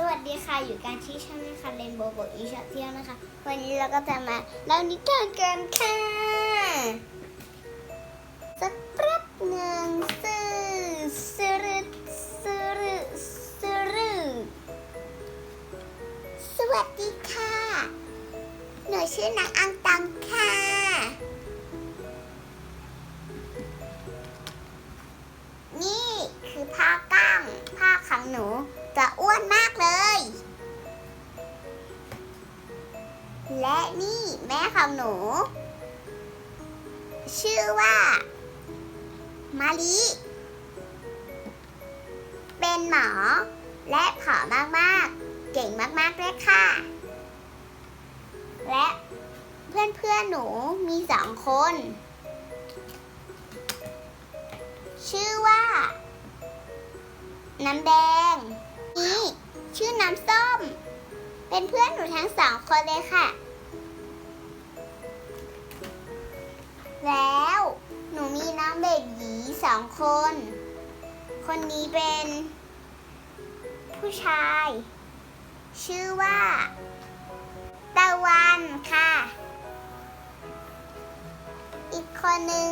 สวัสดีค่ะ อยู่การที่ช่องนะคะเรนโบว์บอีชอเที่ยวนะคะ วันนี้เราก็จะมาเล่านิทานกันค่ะสักแป๊บหนึ่งสื่อสื่อสื่อสื่อสวัสดีค่ะ หนูชื่อนางอังตังค่ะ และนี่แม่ของหนู ชื่อว่า มาลีเป็นหมอ และผอมมากๆ เก่งมากๆด้วยค่ะ และเพื่อนๆหนูมีสองคน ชื่อว่า น้ำแดง นี่ ชื่อน้ำส้ม เป็นเพื่อนหนูทั้งสองคนเลยค่ะ แล้ว หนูมีน้องเบบีหสองคน คนนี้เป็น ผู้ชาย ชื่อว่าตะวันค่ะ อีกคนหนึ่ง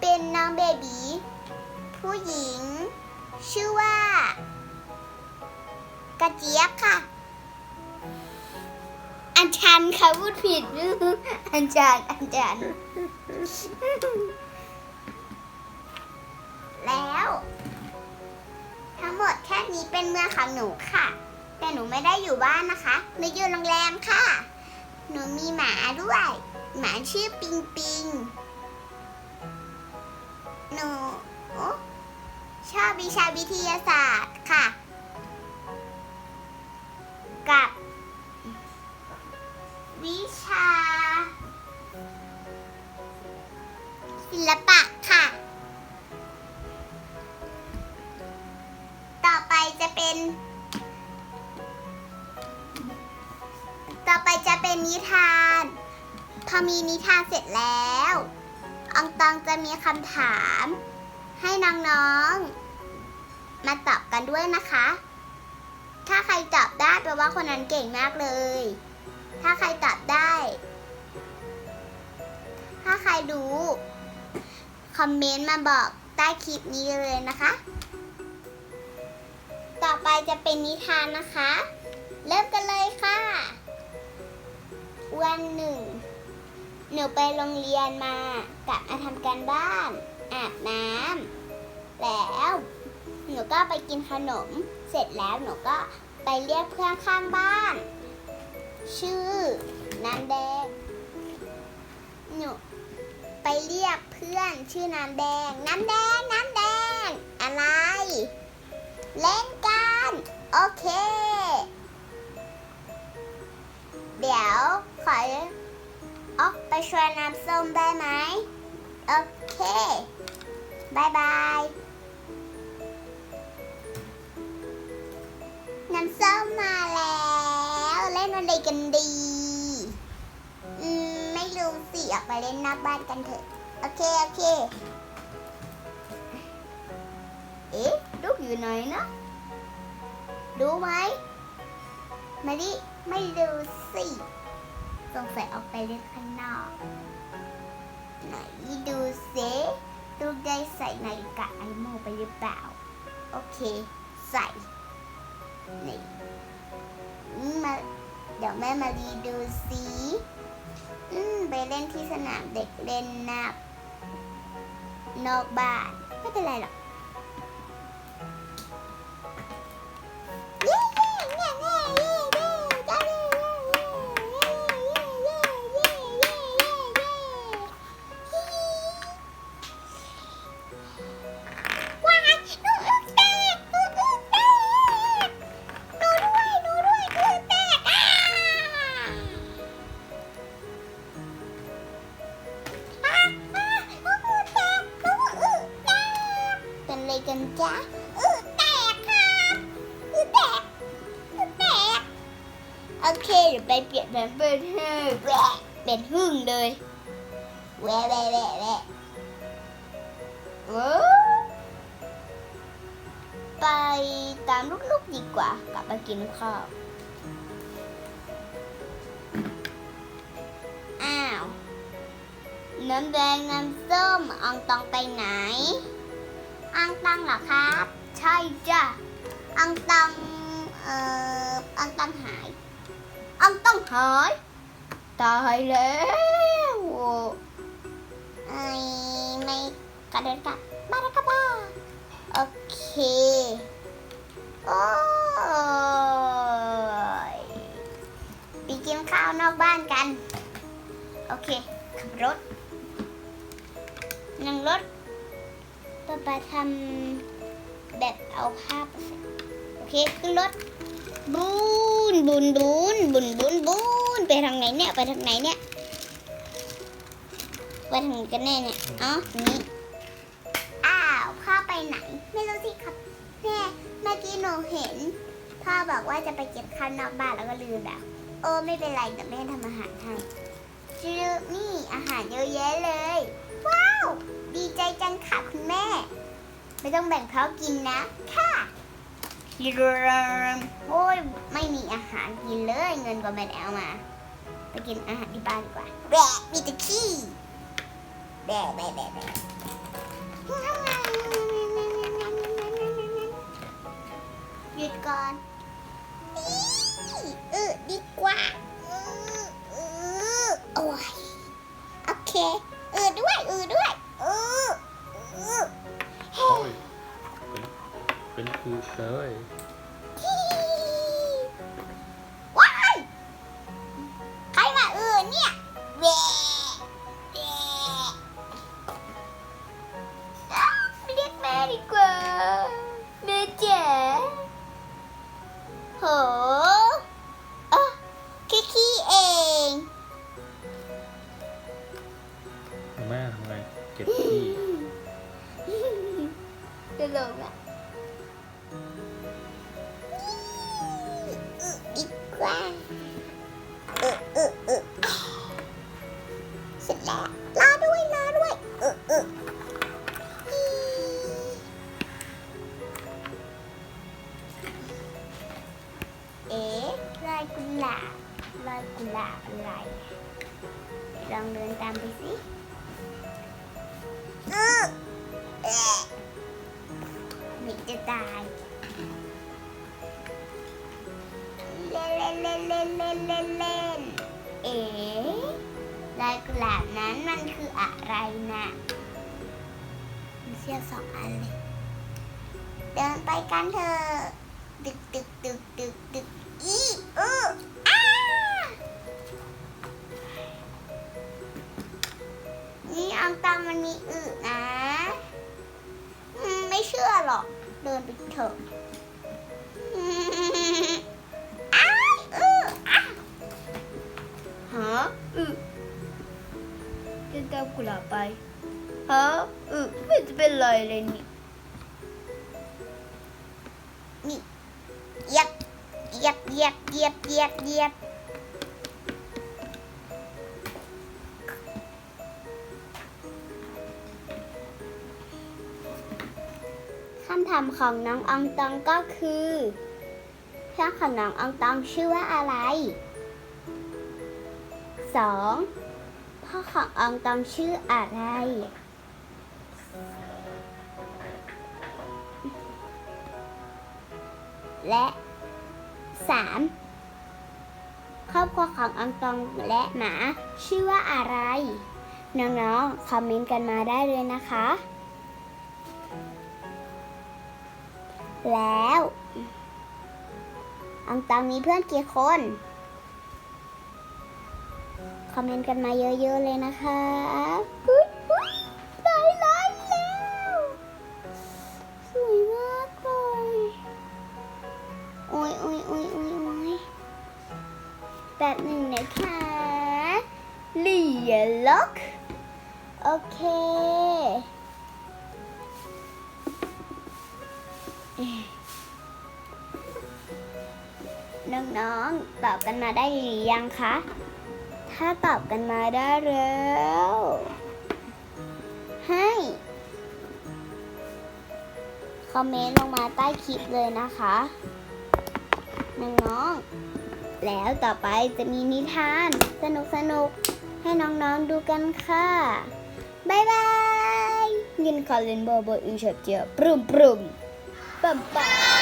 เป็นน้องเบบีผู้หญิง ชื่อว่า กระเจี๊ยบค่ะ ทันค่ะพูดผิดอาจารย์อาจารย์แล้ว ทั้งหมดแค่นี้เป็นเมืองของหนูค่ะ แต่หนูไม่ได้อยู่บ้านนะคะหนูอยู่โรงแรมค่ะ หนูมีหมาด้วย หมาชื่อปิงปิงหนูชอบวิชาวิทยาศาสตร์ค่ะ พอมีนิทานเสร็จแล้ว อองตองจะมีคำถาม ให้น้องๆ มาตอบกันด้วยนะคะ ถ้าใครตอบได้แปลว่าคนนั้นเก่งมากเลย ถ้าใครตอบได้ ถ้าใครรู้คอมเมนต์มาบอกใต้คลิปนี้เลยนะคะ ต่อไปจะเป็นนิทานนะคะ เริ่มกันเลยค่ะ วันหนึ่ง หนูไปโรงเรียนมากลับมาทำการบ้าน อาบน้ำแล้วหนูก็ไปกินขนม เสร็จแล้วหนูก็ไปเรียกเพื่อนข้างบ้าน ชื่อน้ำแดงหนูไปเรียกเพื่อนชื่อน้ำแดง น้ำแดงน้ำแดง อะไร เล่นกันโอเค เดี๋ยวขอ ชวนน้ำส้มได้ไหม โอเคบายบาย น้ำส้มมาแล้ว เล่นอะไรกันดี อืม ไม่รู้สิ ออกไปเล่นน้าบ้านกันเถอะ โอเค โอเค เอ๊ะ ลูกอยู่ไหนนะดูไหมมาดิ ไม่ดูสิ สงสัยออกไปเล่นข้างนอก ไหนดูซิลูกได้ใส่นาฬิกาไอโมไปหรือเปล่า โอเค ใส่นี่มาเดี๋ยวแม่มาดีดูซิอืมไปเล่นที่สนามเด็กเล่นนับ นอกบ้าน ไม่เป็นไรหรอก อะไรกันจ๊ะอือแตกครับอือแตกอือแตกโอเคเดี๋ยวไปเปลี่ยนเป็นเป็นฮึ่งหวเป็นหึ่งเลยแวะแวะแวะแหวะอไปตามลูกๆดีกว่ากลับมากินข้าวน้ำแดงน้ำส้มอองตองไปไหน อังตังเหรอครับ ใช่จ้ะ อังตัง เอ่อ อังตังหาย อังตังหาย ตายแล้วไอ้ไม่กระเด็นกลับบาระกะบาโอเค โอ้ยไปกินข้าวนอกบ้านกัน โอเค ขับรถ นั่งรถ ป้าป้าทำแบบเอาผ้าไปใส่โอเคขึ้นรถบูนบุนบุนบุนบุนบุนไปทางไหนเนี่ยไปทางไหนเนี่ยไปทางไหนกันแน่เนี่ยอ๋อนี่อ้าวพ่อไปไหน ไม่รู้สิครับแม่เมื่อกี้หนูเห็นพ่อบอกว่าจะไปเก็บข้าวนอกบ้านแล้วก็ลืมแบบโอ้ไม่เป็นไรแต่แม่ทำอาหารให้จือนี่อาหารเยอะแยะเลยว้าวดีใจจังค่ะคุณแม่ ไม่ต้องแบ่งเขากินนะค่ะโอ้ยไม่มีอาหารกินเลยเงินก็ไม่ได้เอามา ไปกินอาหารที่บ้านดีกว่าแบะมีแต่ขี้แบะแบะแบะแบะหยุดก่อนนี่เออดีกว่าอืออือโอ้ยโอเคเออด้วยเออด้วยเออเออโอ้ยเป็นเป็นคือเลยฮีว้ายใครมาเออเนี่ยแหวะแหวะอ้าวเรียกแม่ดีกว่าแม่จ๋าโหำไงเก็บที่ตลกอะอีกว่าเออเออเออเสร็จแล้ว จะตายเล่นเล่นเล่นเล่นเล่นเล่นเล่นเอ๊ะลายกุหลาบนั้นมันคืออะไรนะมีเชือกสองอันเลย เดินไปกันเถอะตึกตึกตึกตึกตึก เดินตามกุหลาบไปฮะอึไม่จะเป็นไรเลยนี่ นี่เยียบเยียบเยียบเยียบเยียบเยียบคำถามของน้องอองตองก็คือเพื่อนของน้องอองตองชื่อว่าอะไรสอง พ่อของอองตองชื่ออะไร และสามครอบครัวของอังตองและหมาชื่อว่าอะไร น้องๆ คอมเมนต์กันมาได้เลยนะคะ แล้วอังตองมีเพื่อนกี่คน อมเมนต์กันมาเยอะๆเลยนะคะอุ๊ยอุ๊ยได้ไลค์แล้ว สวยมากเลยโอ้ยโอ้ยโอ้ยโอ้ยโอ้ยแบบหนึ่งนะคะเหลียล็อกโอเคน้องๆตอบกันมาได้หรือยังคะ ถ้าตอบกันมาได้แล้ว ให้ คอมเมนต์ลงมาใต้คลิปเลยนะคะน้องๆแล้วต่อไปจะมีนิทาน สนุกๆให้น้องๆดูกันค่ะ บ๊ายบายยินคอลินโบโบอีเฉบเจียปรุมปรุมปั๊มปั๊ม